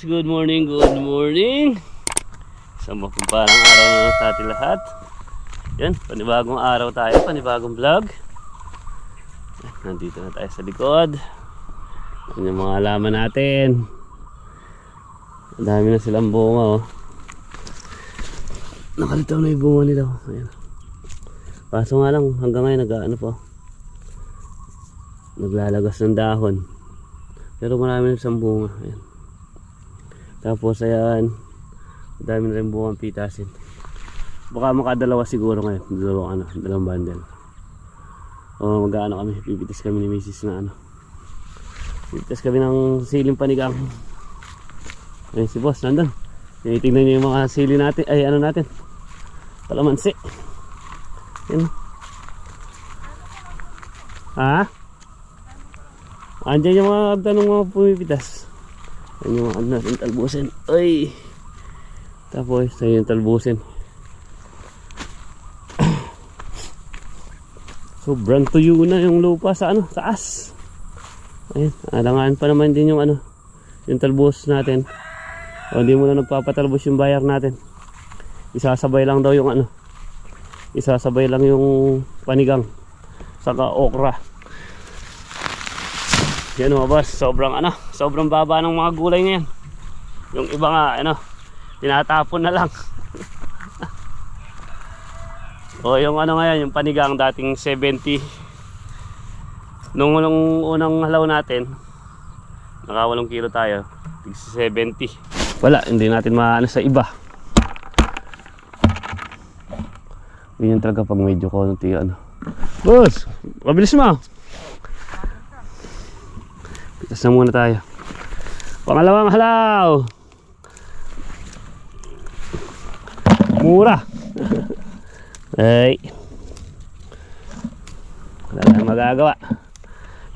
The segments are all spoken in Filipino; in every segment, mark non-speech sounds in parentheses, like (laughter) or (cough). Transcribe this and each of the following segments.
boss, good morning, good morning. Isang mapagpalang araw na sa ating lahat. Yan, panibagong araw tayo, panibagong vlog. Nandito na tayo sa likod. Yan yung mga alaman natin. Ang dami na silang bunga oh. Nakalitaw na yung bunga nila. oh. Ayan. Kaso nga lang, hanggang ngayon nag ano po. Naglalagas ng dahon. Pero marami na siyang bunga. Ayan. Tapos ayan, dami na rin bungang pitasin. Baka makadalawa siguro ngayon, dalawang ano, dalawang bundle. O mag-ano kami, pipitas kami ni Mrs. na ano. Pipitas kami ng siling panigang. Ayun si boss, nandun. Tinitingnan niyo yung mga sili natin, ay ano natin. Palamansi. Yan. Ha? Andiyan yung mga tanong mga pumipitas. Yan yung ano natin talbusin. Ay! Tapos, ayun yung talbusin. (clears throat) Sobrang tuyo na yung lupa sa ano, taas. Ayun, alangan pa naman din yung ano, yung talbos natin. O hindi mo na nagpapatalbos yung bayar natin. Isasabay lang daw yung ano, isasabay lang yung panigang saka okra. Yan mga boss, sobrang ano, sobrang baba ng mga gulay ngayon. Yung iba nga, ano, tinatapon na lang. (laughs) o yung ano ngayon, yung panigang dating 70. Nung, nung unang halaw natin, nakawalong kilo tayo, tig 70. Wala, hindi natin maano sa iba. Yung talaga pag medyo konti ano. Boss, mabilis mo. Pitas na muna tayo. Pangalawang halaw. Mura. Ay. Wala tayong magagawa.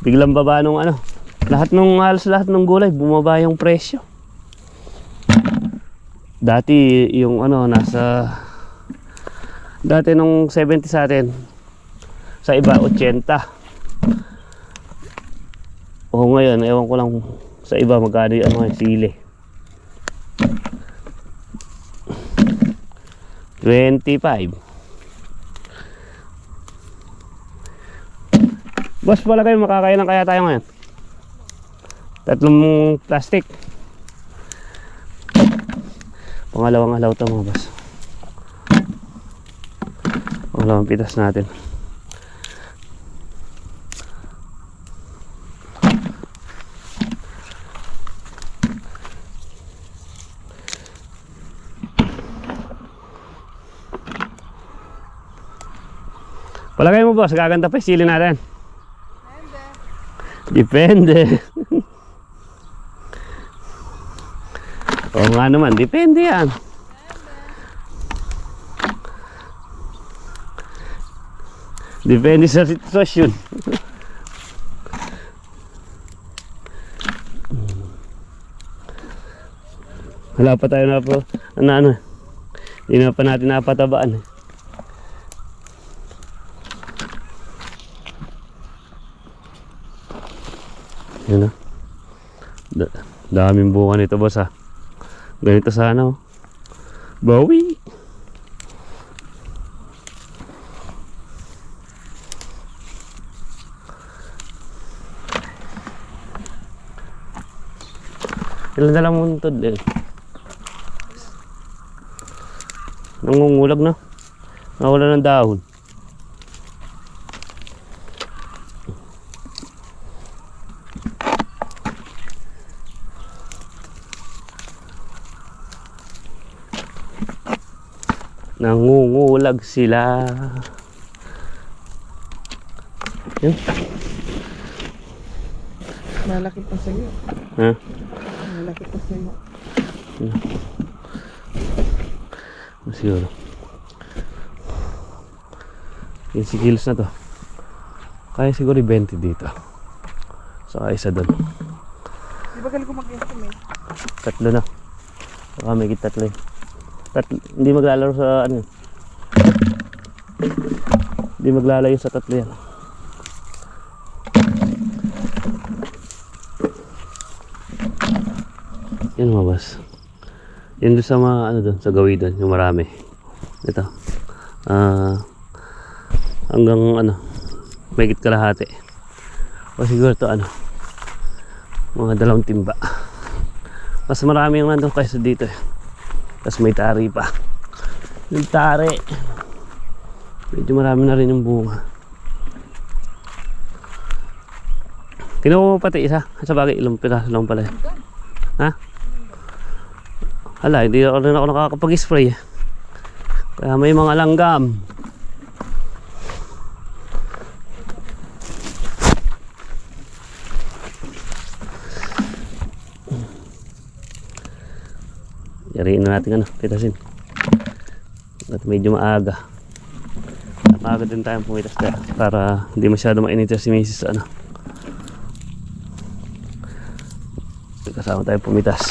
Biglang baba nung ano. Lahat nung halos lahat ng gulay bumaba yung presyo. Dati yung ano nasa dati nung 70 sa atin sa iba 80 o ngayon ewan ko lang sa iba magkano yung ano sili 25 Boss, pala kayo makakailan kaya tayo ngayon? Tatlong plastic. Pangalawang halaw to mga boss. Pangalawang pitas natin. Mo boss, gaganda pa yung sili natin. Depende. Oo nga naman, depende yan. Depende sa sitwasyon. Wala pa tayo na po, ano ano, hindi na pa natin napatabaan. eh. Yun na. Da daming bunga nito boss ha. Ganito sana oh. Bawi. Ilan na lang muntod eh. Nangungulag na. Nawala ng dahon. Nangungulag sila. Yun. Malaki pa sa'yo. Ha? Malaki pa sa'yo. Siguro. Yung si kilos na to. Kaya siguro 20 dito. Saka isa doon. Di ba galing ko mag-estimate? Tatlo na. Baka may tatlo eh. Tatlo, hindi maglalaro sa ano. Hindi maglalayo sa tatlo yan. Mga boss. Yan doon sa mga ano doon, sa gawin doon, yung marami. Ito. Ah, hanggang ano, may kalahati. O siguro to ano, mga dalawang timba. Mas marami yung nandun kaysa dito eh. Tapos may tari pa. Yung tari. Medyo marami na rin yung bunga. Kinuha mo pati isa. Sa bagay, ilang piraso lang pala. Ha? Hala, hindi ako rin ako nakakapag-spray. Kaya may mga langgam. Yariin na natin ano, pitasin. At medyo maaga. Maaga din tayong pumitas kaya para hindi masyado mainit si Mrs. ano. Kasama tayo pumitas.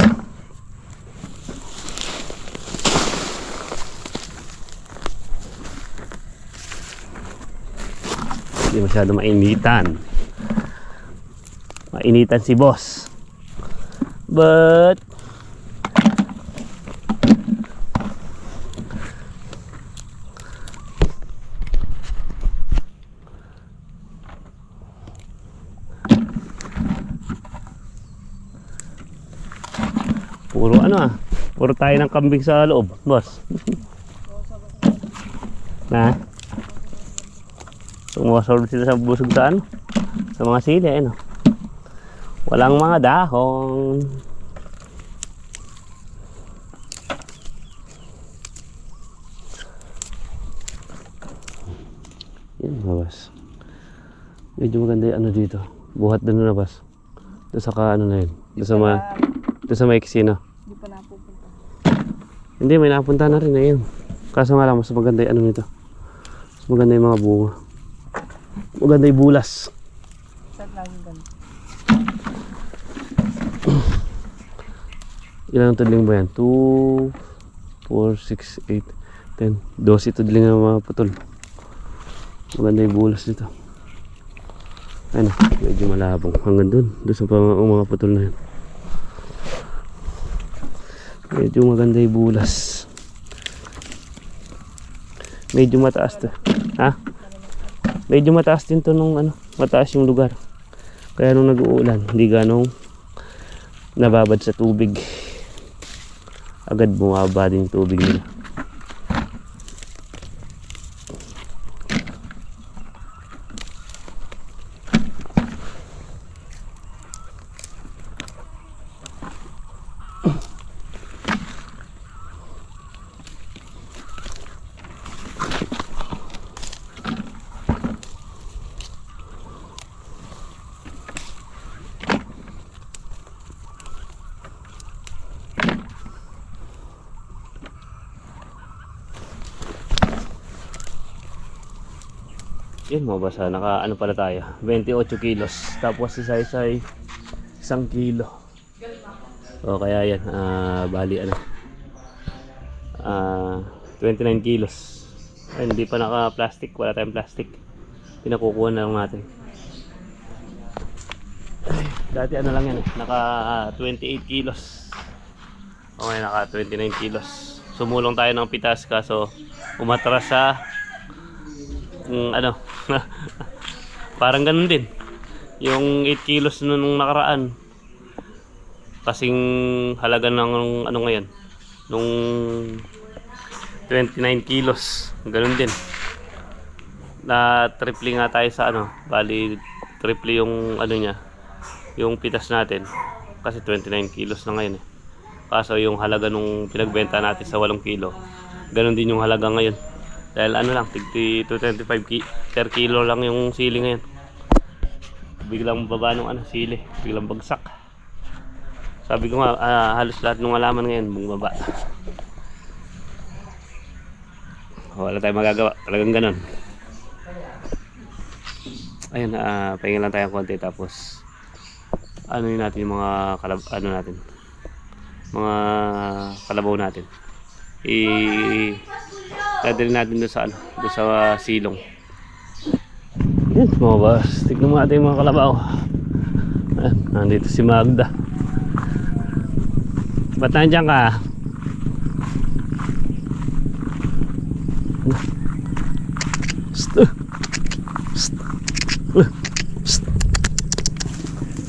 Hindi masyado mainitan. Mainitan si boss. But Puro ano ah. Puro tayo ng kambing sa loob, boss. (laughs) na? Sumasorb sila sa busog sa ano? Sa mga sili, ano? Walang mga dahon. Yan, mga boss. Medyo maganda yung ano dito. Buhat doon na, boss. Doon sa ka, ano na yun. Doon sa, ma, doon sa may casino. Hindi may napunta na rin ayun. Kaso nga lang, mas maganda yung ano nito. Mas maganda yung mga bunga. Maganda yung bulas. Saan lagi ganun? Ilan ang tudling ba yan? 2, 4, 6, 8, 10. 12 tudling ang mga putol. Maganda yung bulas dito. Ano, medyo malabong. Hanggang dun. Doon sa ang mga putol na yan. Medyo maganda yung bulas. Medyo mataas to. Ha? Medyo mataas din to nung ano, mataas yung lugar. Kaya nung nag-uulan, hindi ganong nababad sa tubig. Agad bumaba din yung tubig nila. Yun mga basa, naka ano pala tayo, 28 kilos. Tapos si Sai Sai, isang kilo. O kaya yan, ah, bali ano, ah, 29 kilos. Ay, hindi pa naka-plastic, wala tayong plastic. Pinakukuha na lang natin. Dati ano lang yan eh, naka ah, 28 kilos. O ngayon naka 29 kilos. Sumulong tayo ng pitas kaso umatras sa mm, ano? (laughs) Parang ganun din. Yung 8 kilos nun nung nakaraan kasing halaga ng ano ngayon? Nung 29 kilos. Ganun din. Na triple nga tayo sa ano bali triple yung ano niya yung pitas natin. Kasi 29 kilos na ngayon eh. Kaso yung halaga nung pinagbenta natin sa 8 kilo ganun din yung halaga ngayon dahil ano lang, tigti 225 ki per kilo lang yung sili ngayon. Biglang baba ng ano, sili. Biglang bagsak. Sabi ko nga, ah, halos lahat ng halaman ngayon, bumaba. Wala tayong magagawa. Talagang ganun. Ayun, ah, pahinga lang tayo konti tapos ano yun natin yung mga kalab ano natin mga kalabaw natin i dadali natin doon sa ano doon sa ah, silong yan mga boss tignan mo natin yung mga kalabaw Ayan, nandito si Magda Ba't nandiyan ka? Psst, uh. Psst. Uh. Psst.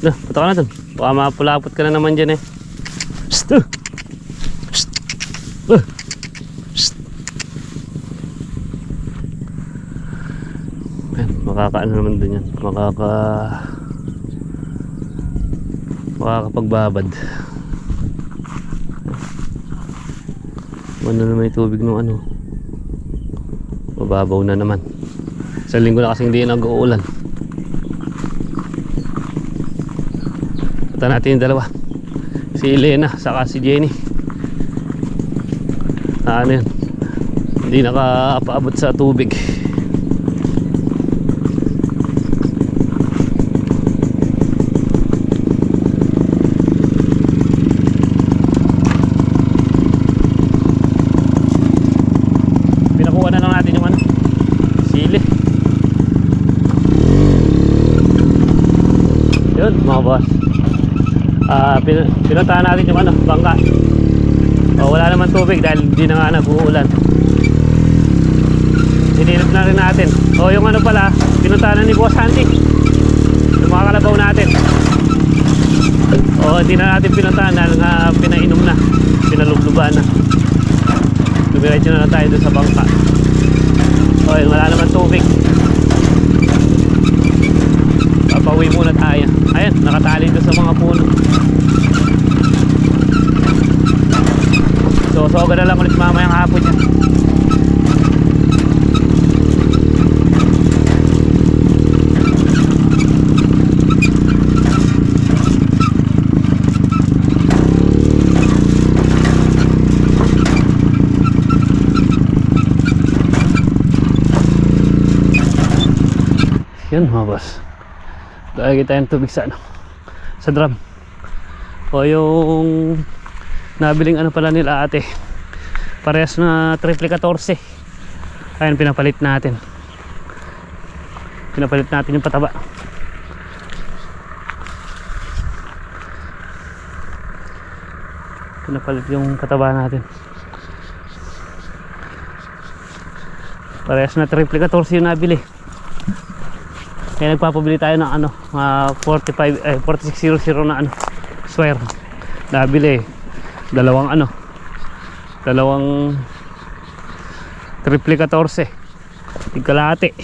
Na, punta ka na dun. Baka mapulapot ka na naman dyan eh. Psst, uh. Psst. Uh. Psst. Ayan, makakaano naman dun yan. Makaka... Makakapagbabad. Ano naman yung tubig ng ano. Mababaw na naman. Sa linggo na kasi hindi nag-uulan. Punta natin yung dalawa. Si Elena, saka si Jenny. Ah, Ano yun? Hindi nakapaabot sa tubig. Pinakuha na lang natin yung ano, sili. Yun, mga boss. Ah, pin pinuntahan natin yung ano, bangka. Oh, wala naman tubig dahil hindi na nga nag-uulan. Hinilip na rin natin. Oh, yung ano pala, pinuntahan na ni Boss Handy. Yung mga kalabaw natin. Oh, hindi na natin pinuntahan dahil nga pinainom na. Pinalubluban na. Dumiretso na lang tayo sa bangka. Yun, wala naman tubig. Papauwi muna tayo. Ayan, nakatali doon sa mga puno. Soga na lang ulit mamayang hapon yan. Yan mga boss. Lagi tayong tubig sa ano. Sa drum. O yung nabiling ano pala nila ate. Parehas na triple 14. Ayun pinapalit natin. Pinapalit natin yung pataba. Pinapalit yung kataba natin. Parehas na triple 14 yung nabili. Kaya nagpapabili tayo ng ano, mga 45 eh 4600 na ano, swear. Nabili dalawang ano, dalawang triple 14. Tigkalate.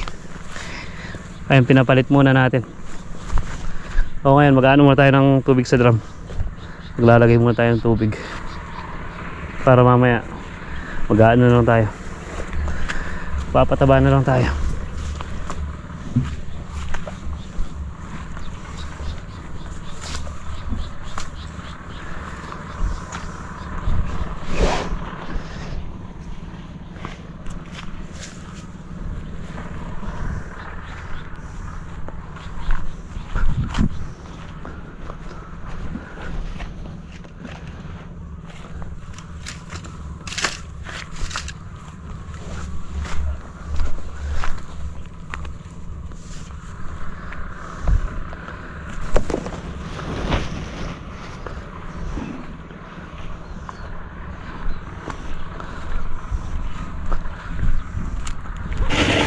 Ayun pinapalit muna natin. O ngayon mag-ano muna tayo ng tubig sa drum. Maglalagay muna tayo ng tubig. Para mamaya mag-ano na lang tayo. Papataba na lang tayo.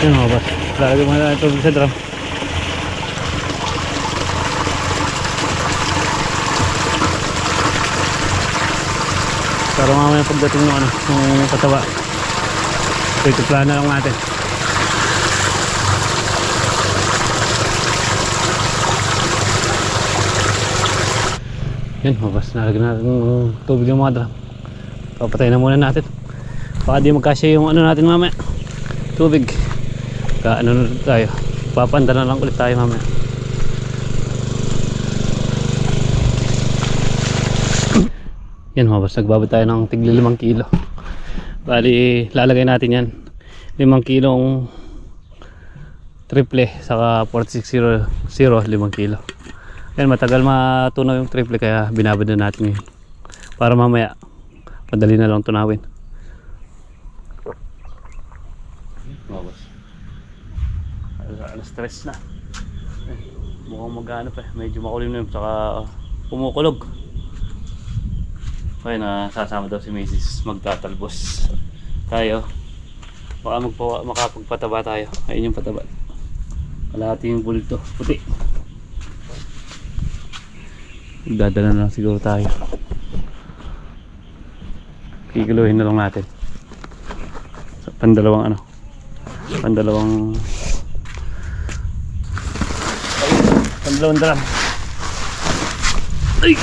Yun mga boss. Lalagay muna natin tubig sa drum. Para mamaya pagdating ng ano, ng katawa. Tutupla na lang natin. Yun mga boss. Nalagyan natin ng tubig yung mga drum. Papatay na muna natin. Baka di magkasya yung ano natin mamaya. Tubig ka ano na tayo. Papanda na lang ulit tayo mamaya. (clears throat) Yan mga boss. Nagbabad tayo ng tigli 5 kilo. Bali lalagay natin yan. 5 kilong triple saka 4600 5 kilo. Yan matagal matunaw yung triple kaya binabad na natin ngayon. Para mamaya padali na lang tunawin mga boss alas, alas stress na eh, mukhang magano pa eh. medyo makulim na yun saka kumukulog Okay, na sasama daw si Mrs. magtatalbos. Tayo. Baka magpawa, makapagpataba tayo. Ayun yung pataba. Kalahati yung bulto. Puti. Dadala na lang siguro tayo. Kikiluhin na lang natin. Sa pandalawang ano. Pandalawang pandalawang drum. Ay!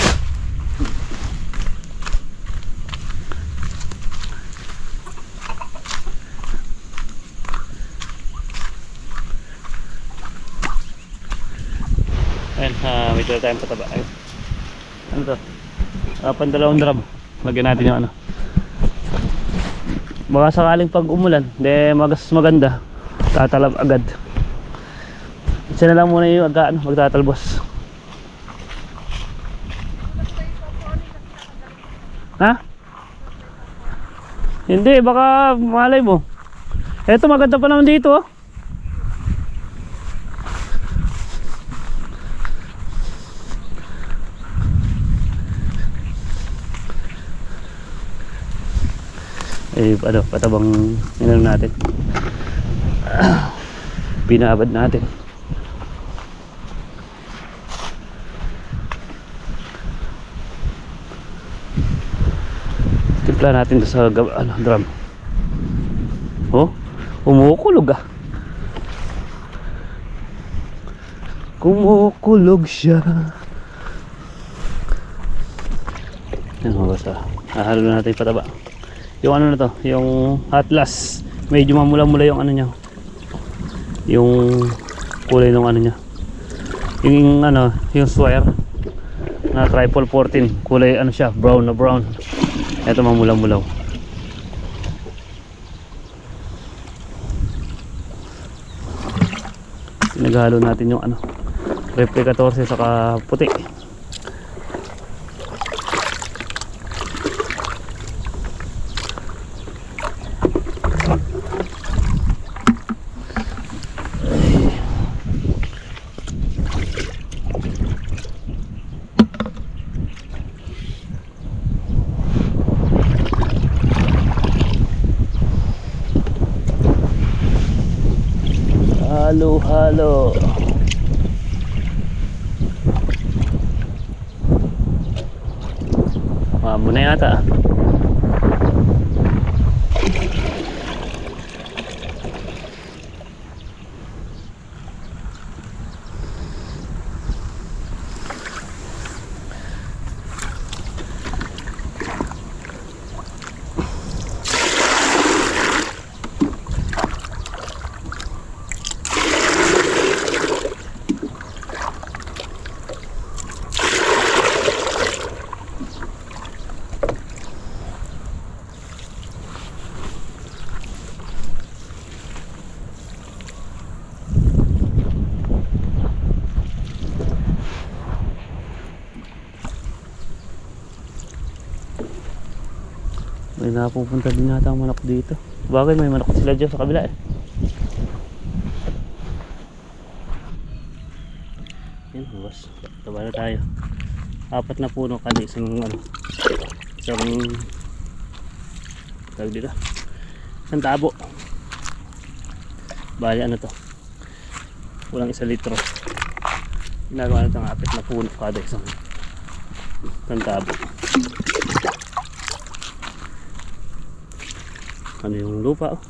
Ayan, uh, may dala tayong pataba. Ayun. Ano to? Uh, pandalawang drum. Lagyan natin yung ano. Baka sakaling pag umulan, de magas maganda. Tatalab agad. Isa na lang muna yung aga, ano, magtatalbos. Ha? Hindi, baka malay mo. Eto maganda pa naman dito oh. eh ano patabang inano natin (clears throat) binabad natin timpla natin sa ano, drum. Oh umukulog ah. Kumukulog siya. Yan mga basta ahalo na natin pataba. Yung ano na to yung atlas. Medyo mamula-mula yung ano niya. Yung kulay ng ano niya. Yung ano yung swear na triple 14 kulay ano siya brown na brown eto mamula-mulaw pinaghalo natin yung ano replica 14 saka puti Halo, halo. Mamo na yata. May napupunta din yata ang manok dito. Bagay may manok sila dyan sa kabila eh. Yan, boss. Taba na tayo. Apat na puno kada isang ano. Isang tawag dito. Isang tabo. Bali ano to. Walang isang litro. Ginagawa na itong apat na puno kada isang isang tabo. Ano yung lupa oh.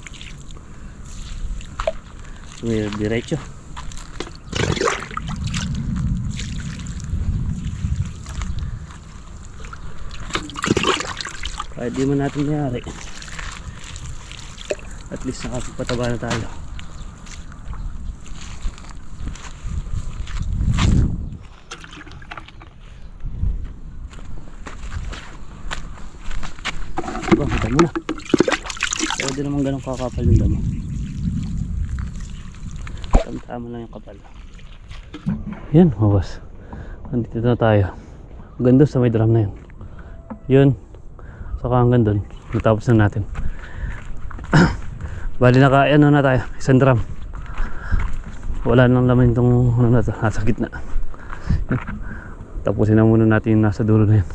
may diretso kahit di man natin mayari at least nakapagpataba na tayo Ba, kita mo na. Ganun kakapal yung damo. Tama lang yung kapal. Yan, mabas. Nandito na tayo. Ganda sa may drum na yun. Yun. Saka hanggang doon. Natapos na natin. (clears throat) Bali naka, ano na tayo. Isang drum. Wala nang laman itong ano na to. Nasa gitna. Tapusin na muna natin yung nasa dulo na yun.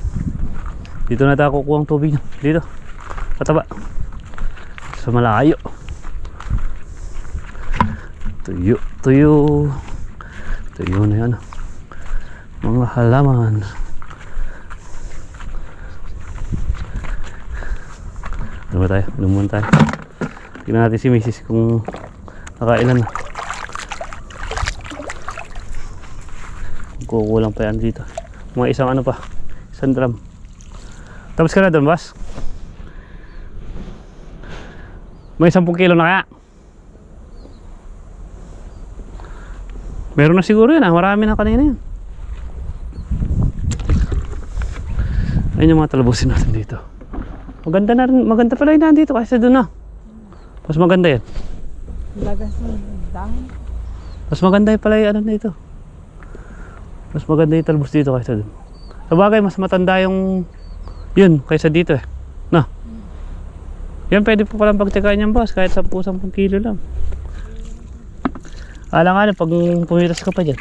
Dito na tayo kukuha ang tubig. Dito. Pataba. Sa malayo. Tuyo. Tuyo. Tuyo na yan. Mga halaman. Ano ba tayo? Ano muna tayo? Tignan natin si Mrs. kung nakailan na. Kukulang pa yan dito. Mga isang ano pa. Isang drum. Tapos ka na doon, boss? May 10 kilo na kaya? Meron na siguro yun ah. Marami na kanina yun. Ayun yung mga talabusin natin dito. Maganda na rin. Maganda pala yung dito kasi doon na. Mas maganda yan. Lagas ng. Mas maganda yung pala yung ano dito. Mas maganda yung talbos dito kaysa dun. Sa bagay, mas matanda yung yun kaysa dito eh. Yan pwede po palang pagtsagaan yan boss kahit 10-10 kilo lang. Alang nga pag pumitas ka pa dyan.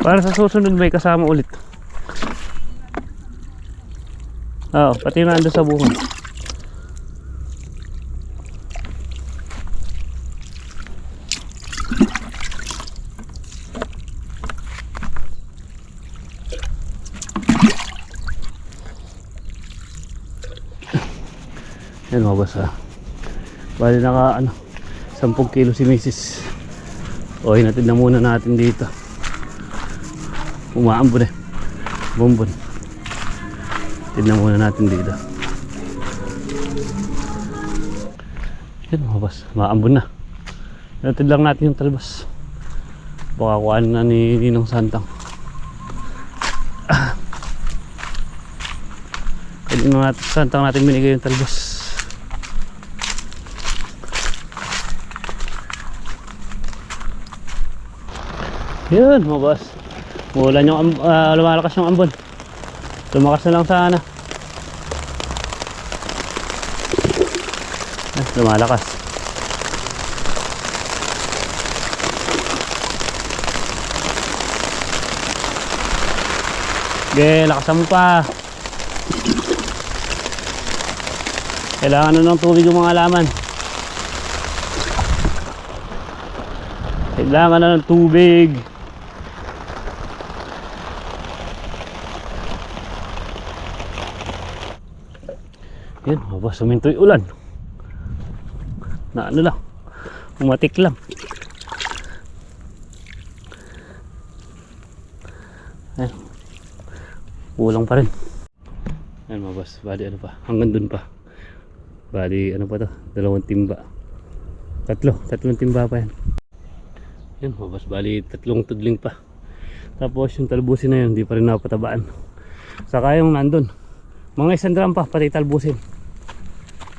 Para sa susunod may kasama ulit. Oo, pati na ando sa bunga. Boss ha. Bali naka ano, 10 kilo si Mrs. O hinatid na muna natin dito. Umaambon eh. Bumbon. Tignan muna natin dito. Yan mga boss, maambon na. Hinatid lang natin yung talbos. Baka kuhaan na ni Ninong Santang. Kanina natin Santang natin binigay yung talbos. Yun mga boss. Umulan yung ah, lumalakas yung ambon. Lumakas na lang sana. Ah, lumalakas. Sige, lakasan mo pa. Kailangan na ng tubig yung mga laman. Kailangan na ng tubig. Yan, mabas suminto yung ulan. Na ano lang, umatik lang. Ayan. Kulang pa rin. Ayan mabas, bali ano pa, hanggang dun pa. Bali ano pa to, dalawang timba. Tatlo, tatlong timba pa yan. Yan, mabas, bali tatlong tudling pa. Tapos yung talbusin na yun, hindi pa rin napatabaan. Saka yung nandun, mga isang drum pa, pati talbusin.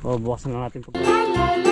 O, bukas na natin. pag-